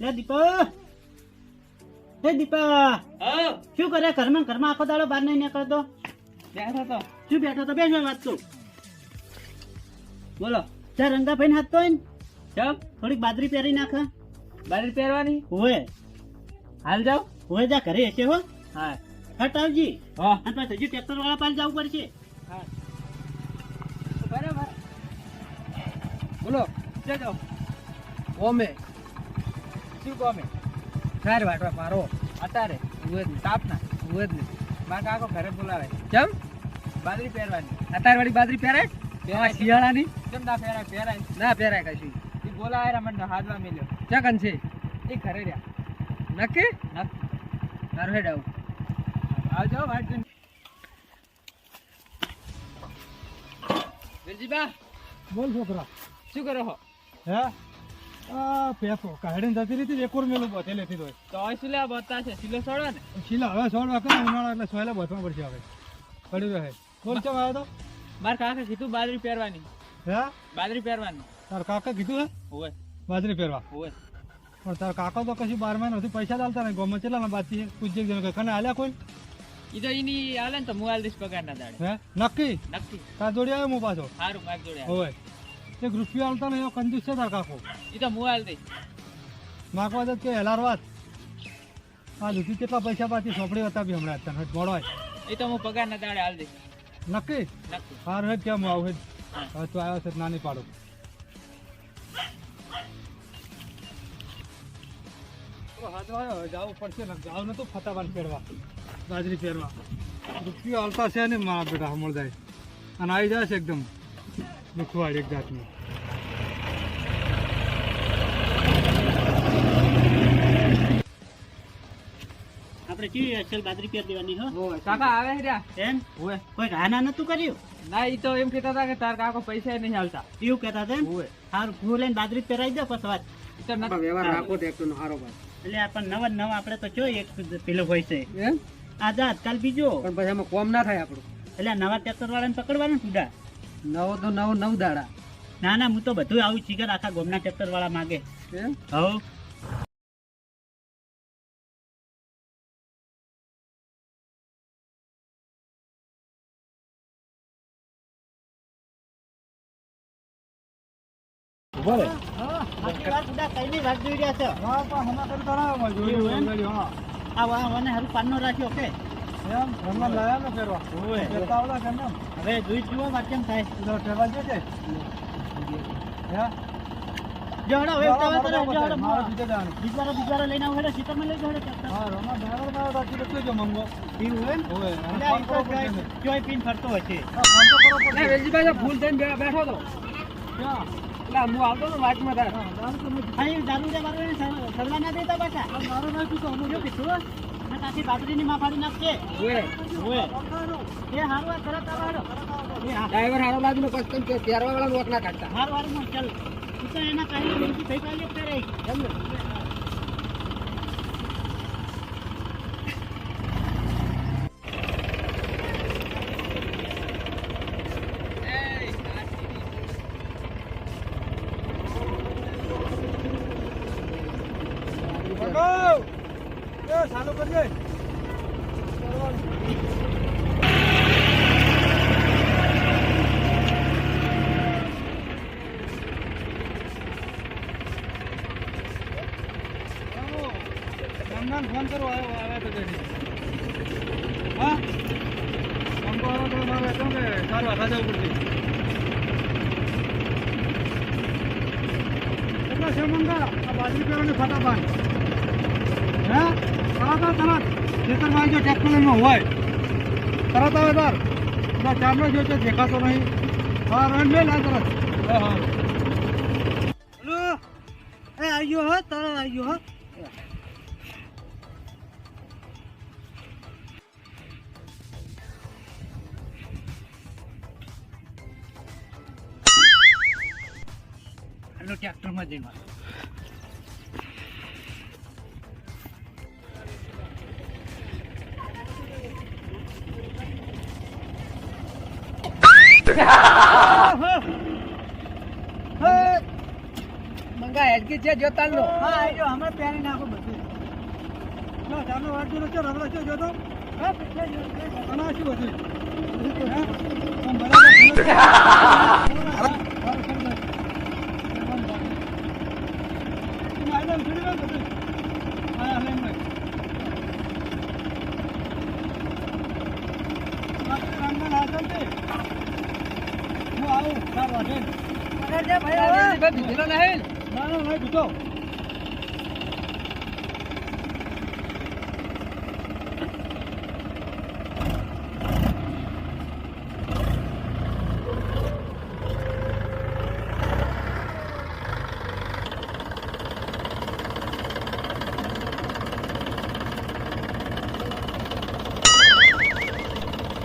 લે દીપા. હે દીપા. શું કરે? ઘરમાં ઘરમાં આખો દાડો બહાર નહીં નીકળતો? બેઠો તો. શું બેઠો તો? બેસો વાત તો. બોલો ત્યાં રંગા ભાઈ હાથ તો હોય ને થોડીક બાદરી પહેરી નાખે. બાદરી પહેરવાની? હોવે. હાલ જાવ હોવે જા ઘરે હશે હો. હા. હટ આવજી. હા. અને પાછું હજી ટ્રેક્ટર વાળા પાસે જવું પડશે. બરાબર. બોલો જજો ઓમે. શું કોમે ઘર વાટો મારો. અત્યારે ઉવેદ ને તાપના ઉવેદ ને. મારા કાકો ઘરે બોલાવે. કેમ? બાદરી પહેરવાની. અત્યારે વાળી બાદરી પહેરાય પહેરાય શિયાળાની? કેમ ના પહેરાય? પહેરાય ના પહેરાય કશું. એ બોલાવે રે મને હાથમાં મેલ્યો ચકન છે? એ ઘરે રહ્યા. નક્કી? નક્કી તારું હેડ આવું. આવજો વાટ. વેલજીબા બોલ છોકરા. શું કરો હો? હે? પેસો કાઢીને જતી રહી એકોર મેલું બધે લેતી હોય. તો હવે બતા છે? સિલો છોડો ને. હવે સોળ વાગે ઉનાળા એટલે સોયલા બચવા પડશે હવે. પડી રહે. બોલ ચમ આવ્યો તો? મારા કાકા કીધું બાજરી પહેરવાની. હે? બાજરી પહેરવાની. તાર કાકા કીધું હે? હોવે. બાજરી પહેરવા. પણ તાર કાકા તો કશું બાર મહિના સુધી પૈસા ચાલતા નહીં. ગમે ચેલા બાકી પૂછી જણ કે કને આલ્યા કોઈ? ઈ તો એની આલે ને તો હું આલ દઈશ પગાર ના દાડે. હે? નક્કી? નક્કી. તાર જોડી આવ્યો હું પાછો? સારું માગ જોડે આલ. એક રૂપિયા હાલતા ને એવો કંજૂસ છે તાર કાકો. ઈ તો હું દઈશ માગવા દે કે હેલાર વાત. આ લીધી કેટલા પૈસા પાછી સોંપડી હતા બી હમણાં તને મોડો હોય ઈ તો હું પગાર ના દાડે આલ દઈશ નક્કી. હાર હેડ કેમ આવું હેડ. હવે તો આવ્યો છે નાની પાડો. જવું પડશે ને જાવ નતું ફટાવાન પહેરવા. બાજરી પહેરવા. રૂપિયો હાલતા છે ને મારા બેટા હમણ જાય. અને આવી જાય છે એકદમ. દુખવાડ એક જાતનું. આપણે કેવી અસલ બાદરી પેર દેવાની હો? કાકા આવે છે એમ? હોવે કોઈ ઘાના નતું કર્યું? ના ઈ તો એમ કહેતા હતા કે તાર કાકો પૈસા નહીં હાલતા. એવું કહેતા હતા એમ? હાર સારું લઈને બાદરી પહેરાઈ દો પછી વાત. તો વ્યવહાર રાખો ટ્રેક્ટર નો હારો એટલે આપણ નવા નવા આપણે તો જો એક પેલો હોય છે. એમ? આજા આજકાલ બીજો. પણ પછી એમાં કોમ ના થાય આપણું. એટલે નવા ટ્રેક્ટર વાળાને પકડવાનું સુધા નવો તો નવો નવ દાડા. ના ના હું તો બધું આવું ચીકર આખા ગોમના ટ્રેક્ટર વાળા માગે હવ. ને પહેરવા હોવે. જોઈ જ જુઓ વાત કેમ થાય જે જો હવે ઉતાવળ કરો, જો જવાનું બીજવારો બીજવારો લઈને આવો હેડો, સીતામાં લઈ જાઓ હેડો હા રમા ડ્રાઈવર ના રાખી તો કહેજો મંગો જોઈ પીને ફરતો હશે બેઠો? એટલે હું આવતો હતો વાતમાં તાર હા, દારૂ. હા, ને બારૂ ને સરવા ના દેતા પાછા મારો નાખ્યું તો અમુક શું કીધું તાથી બાજરીની માં નાખશે હોવે ઓય. એ હારું આ તરત આવો હા. ડ્રાઈવર હારો બાજુ કસ્ટમ કે પહેરવા વાળા નોટ ના કાઢતા હારું હારું ચાલ તો એના કાંઈ થઈ કાલે જ કરે. એમ ને મંગો! એ, ચાલુ કરજે. ફોન કરો આવ્યો આવે તો જલ્દી. હા મંગો આવ્યો તો મારે કેમ કે સારું આખા જવું પડશે ફટાફટ હે? તરત તરત. ખેતરમાં ટ્રેક્ટર લઈને હોય. તરત આવે તાર પેલા ચામડો જો છે, દેખાતો નહીં. હા તરત. હા હા. હલો. એ આવ્યો હો તરત આવ્યો હો. ટ્રેક્ટરમાં વાળો. મંગાય વાટકી છે જોતાલનો હા આવી જો હમણાં પહેરી નાખો બધું ના, ચારનો વાટકી નો રગડો છે, જ શું હતું? હે? આમ બરાબર ખબર છે? હા, બરાબર ખબર છે. તમે આઈને આમ છોડી દો ને બધું. હા, હા, આવું પકડ જે ભાઈ હવે. નહીં. ના ના નહીં બીજો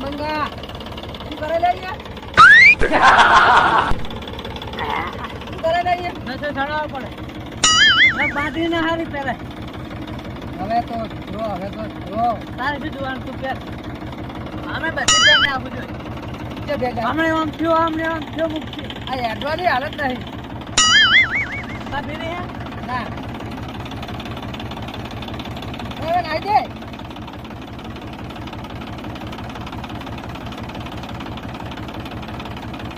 મંગા શું કરે લે અહીંયા શું કરે લે અહીંયા નસે ચડાવવો પડે ના બાંધી ના હારી પહેરે હવે તો જો હવે તો જો તારે જોવાનું તું અમે બધી પહેરને આપું જોઈએ હમણે આમ થયો હમણે આમ થયો મુક્તિ આ હેડવાની હાલત નહીં હે? ના દે પકડ જે, હા અમે આગળ લેડી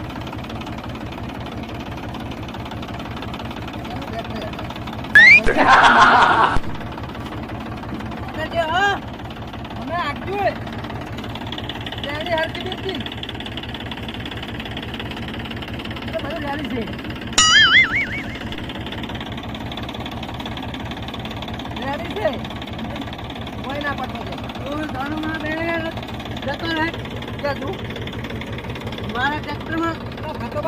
હરકી બીતી એ બધું લેડી છે લેડી છે કોઈ ના પડતો છે તું ધનુમાં બેહે જતો રહે કે તું મારા ટ્રેક્ટરમાં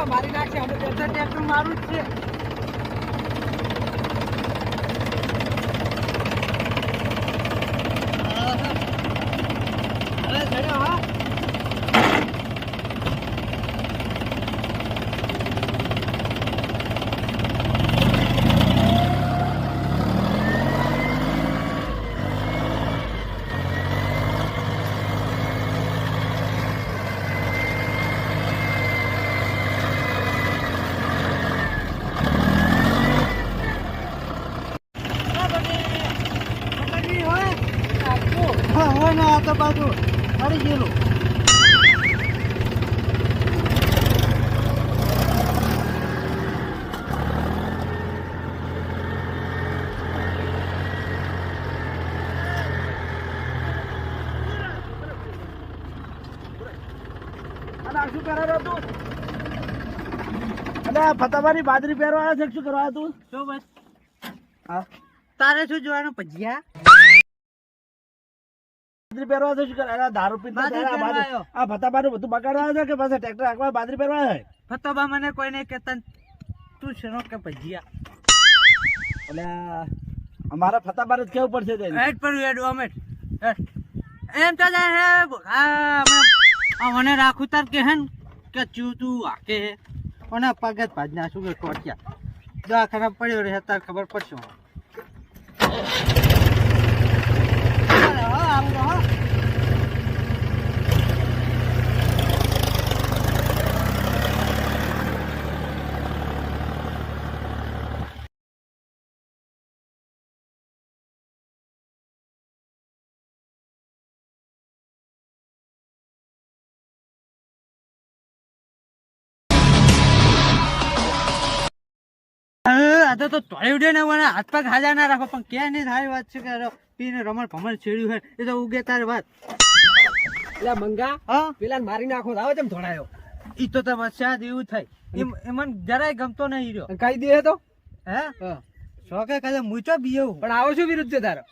મારી નાખશે અમે ટ્રેક્ટર મારું જ છે હવે ચડ્યો હા પકડવી હોય હા હોય બાજુ મરી ગયેલું. ફતાવાની બાજરી પહેરવા આવ્યા છે શું કરવા તું? શું બસ? હા. તારે શું જોવાનું? ભજીયા? બાજરી પહેરવા છે શું કરે? દારૂ પીતા આ ફતાબાનું બધું બગાડવા છે કે પાછા ટ્રેક્ટર હાંકવા બાદરી પહેરવા છે? ફતોબા મને કોઈ નહીં કહેતા તું શેનો કે ભજીયા? એટલે અમારા ફતાબાર જ કેવું પડશે તે એડ પર એડ ઓમેટ એમ તો આ મને રાખું તાર કે હેન કે ચૂ તું આકે હે. અને પગત ભાજ નાખું કે કોટિયા જો આ ખરાબ પડ્યો રહે તાર ખબર પડશે આવું તો હો. હવે આ તો તો ઉડે ને મને હાથ પગ હાજા ના રાખો. પણ કે નહીં થાય વાત છે કે પીને રમણ ભમણ છેડ્યું હે એ તો ઉગે તારી વાત. એટલે મંગા હા? પેલા મારી નાખો આવે તેમ ધોડાયો ઈ તો તમે શાયદ એવું થાય. એમ એ મને જરાય ગમતો નહીં રહ્યો. કઈ દે તો? હે. શોખે કાલે મૂચો બીયો પણ આવો શું વિરુદ્ધ છે તારો?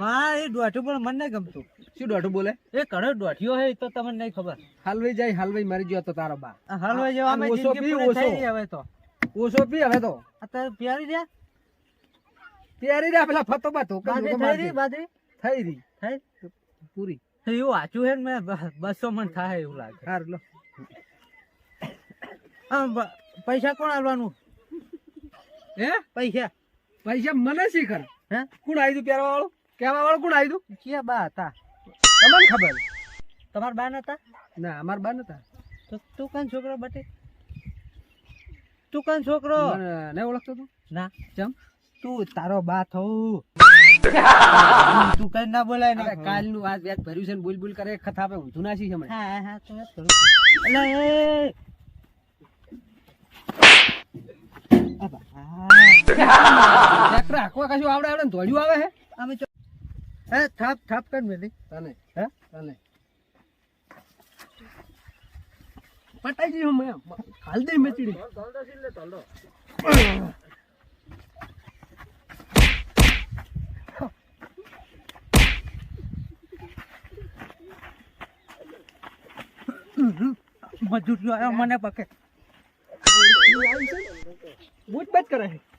વાહ એ દોઢું પણ મને નહીં ગમતું. શું દોઢું બોલે? એ કડો દોઢિયો હે તો તમને નહીં ખબર. હાલવાઈ જાય હાલવાઈ મારી ગયો તો તારો બા. હાલવાઈ જવા ઓછો પી, ઓછો. હવે તો. ઓછો પી હવે તો. અત્યારે પ્યારી રહ્યા. પ્યારી રહ્યા પેલા ફતો બા ધોકા બાજરી ધોકા થઈ રહી. બાજરી? થઈ રહી. થઈ? પૂરી. એવું આચું હે ને મેં બસો મણ થાય એવું લાગે. સારું લો. પૈસા કોણ આલવાનું? હે? પૈસા. પૈસા મને શીખર હે? કોણ આવી તું પહેરવા વાળું કહેવા વાળું કોણ આવી તું? ક્યાં બા હતા? તમને ખબર? તમારા બા નતા? ના અમાર બા નતા. તો તું કાન છોકરો બટે? તું કન છોકરો? ને નહીં ઓળખતો તું? ના. ચમ? તું તારો બા થઉ તું કઈ ના બોલાય ને કાલનું આ વ્યાજ ભર્યું છે ને બોલ બોલ કરે ખથા આપે ઊંધું નાસી છે હમણાં હા હા તો કરું એટલે એ. ટ્રેક્ટર હાંકવા કશું આવડે આવડે ને ધોળ્યું આવે હે? અમે હે થાપ થાપ કર મેલી તને હે? તને. પટાઈ જઈ મેં હાલ દે મેચડી. મજૂર જો આવ્યો મને પકે. બુજ બજ કરે છે